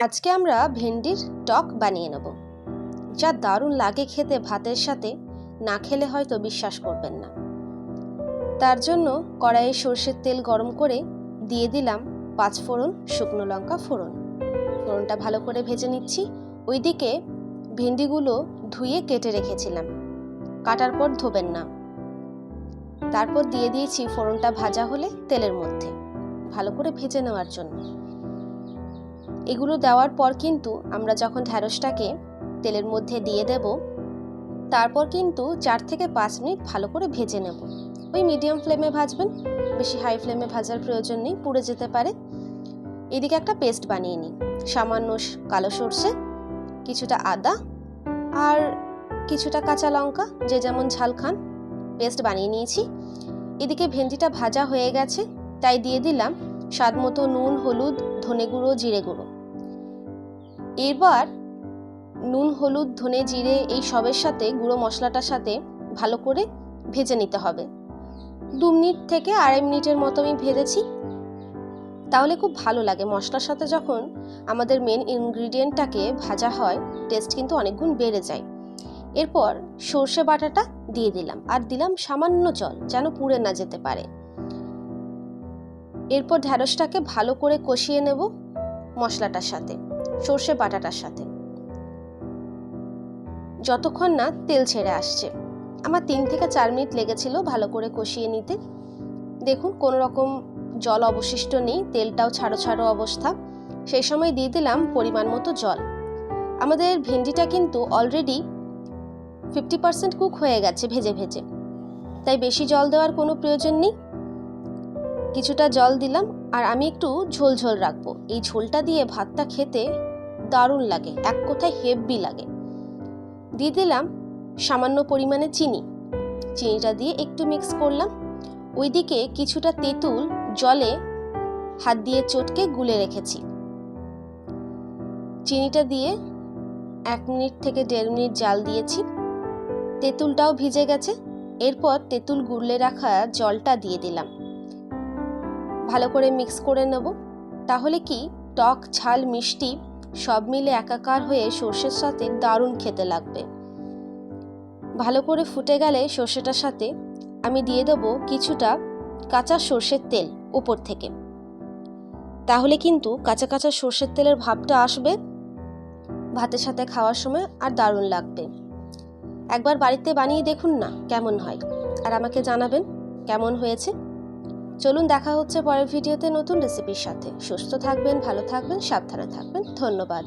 আজকে আমরা ভেন্ডির টক বানিয়ে নেব, যা দারুণ লাগে খেতে ভাতের সাথে, না খেলে হয়তো বিশ্বাস করবেন না। তার জন্য কড়াইয়ে সর্ষের তেল গরম করে দিয়ে দিলাম পাঁচ ফোড়ন শুকনো লঙ্কা ফোড়ন। ফোড়নটা ভালো করে ভেজে নিচ্ছি। ওইদিকে ভেন্ডিগুলো ধুয়ে কেটে রেখেছিলাম। কাটার পর ধোবেন না। তারপর দিয়ে দিয়েছি ফোড়নটা ভাজা হলে তেলের মধ্যে, ভালো করে ভেজে নেওয়ার জন্য। এগুলো দেওয়ার পর কিন্তু আমরা যখন ঢ্যাঁড়সটাকে তেলের মধ্যে দিয়ে দেব, তারপর কিন্তু চার থেকে পাঁচ মিনিট ভালো করে ভেজে নেব। ওই মিডিয়াম ফ্লেমে ভাজবেন, বেশি হাই ফ্লেমে ভাজার প্রয়োজন নেই, পুড়ে যেতে পারে। এদিকে একটা পেস্ট বানিয়ে নিই, সামান্য কালো সর্ষে, কিছুটা আদা আর কিছুটা কাঁচা লঙ্কা, যে যেমন ঝাল খান পেস্ট বানিয়ে নিয়েছি। এদিকে ভেন্ডিটা ভাজা হয়ে গেছে, তাই দিয়ে দিলাম স্বাদ মতো নুন, হলুদ, ধনে গুঁড়ো, জিরে গুঁড়ো। এবার নুন, হলুদ, ধনে, জিরে এই সবের সাথে গুঁড়ো মশলাটার সাথে ভালো করে ভেজে নিতে হবে। দু মিনিট থেকে আড়াই মিনিটের মতো আমি ভেজেছি। তাহলে খুব ভালো লাগে। মশলার সাথে যখন আমাদের মেন ইনগ্রিডিয়েন্টটাকে ভাজা হয় টেস্ট কিন্তু অনেক গুণ বেড়ে যায়। এরপর সর্ষে বাটাটা দিয়ে দিলাম। আর দিলাম সামান্য জল, যেন পুড়ে না যেতে পারে। এরপর ঢ্যাঁড়সটাকে ভালো করে কষিয়ে নেব মশলাটার সাথে, সর্ষে বাটাটার সাথে। যতক্ষণ না তেল ছেড়ে আসছে। আমার তিন থেকে চার মিনিট লেগেছিল ভালো করে কষিয়ে নিতে। দেখুন, কোনো রকম জল অবশিষ্ট নেই, তেলটাও ছাড়ো ছাড়ো অবস্থা। সেই সময় দিয়ে দিলাম পরিমাণ মতো জল। আমাদের ভেন্ডিটা কিন্তু অলরেডি ফিফটি পার্সেন্ট কুক হয়ে গেছে ভেজে ভেজে। তাই বেশি জল দেওয়ার কোনো প্রয়োজন নেই। কিছুটা জল দিলাম আর আমি একটু ঝোল ঝোল রাখব। এই ঝোলটা দিয়ে ভাতটা খেতে দারুণ লাগে, এক কথায় হেভি লাগে। দিয়ে দিলাম সামান্য পরিমাণে চিনি। চিনিটা দিয়ে একটু মিক্স করলাম। ওইদিকে কিছুটা তেঁতুল জলে হাত দিয়ে চটকে গুলে রেখেছি। চিনিটা দিয়ে এক মিনিট থেকে দেড় মিনিট জাল দিয়েছি। তেঁতুলটাও ভিজে গেছে। এরপর তেঁতুল গুলে রাখা জলটা দিয়ে দিলাম। ভালো করে মিক্স করে নেব। তাহলে কি টক, ঝাল, মিষ্টি সব মিলে একাকার হয়ে সর্ষের সাথে দারুণ খেতে লাগবে। ভালো করে ফুটে গেলে সর্ষেটার সাথে আমি দিয়ে দেবো কিছুটা কাঁচা সর্ষের তেল উপর থেকে। তাহলে কিন্তু কাঁচা কাঁচা সর্ষের তেলের ভাবটা আসবে। ভাতের সাথে খাওয়ার সময় আর দারুণ লাগবে। একবার বাড়িতে বানিয়ে দেখুন না কেমন হয়। আর আমাকে জানাবেন কেমন হয়েছে। চলুন দেখা হচ্ছে পরের ভিডিওতে নতুন রেসিপির সাথে। সুস্থ থাকবেন, ভালো থাকবেন, সাবধানে থাকবেন। ধন্যবাদ।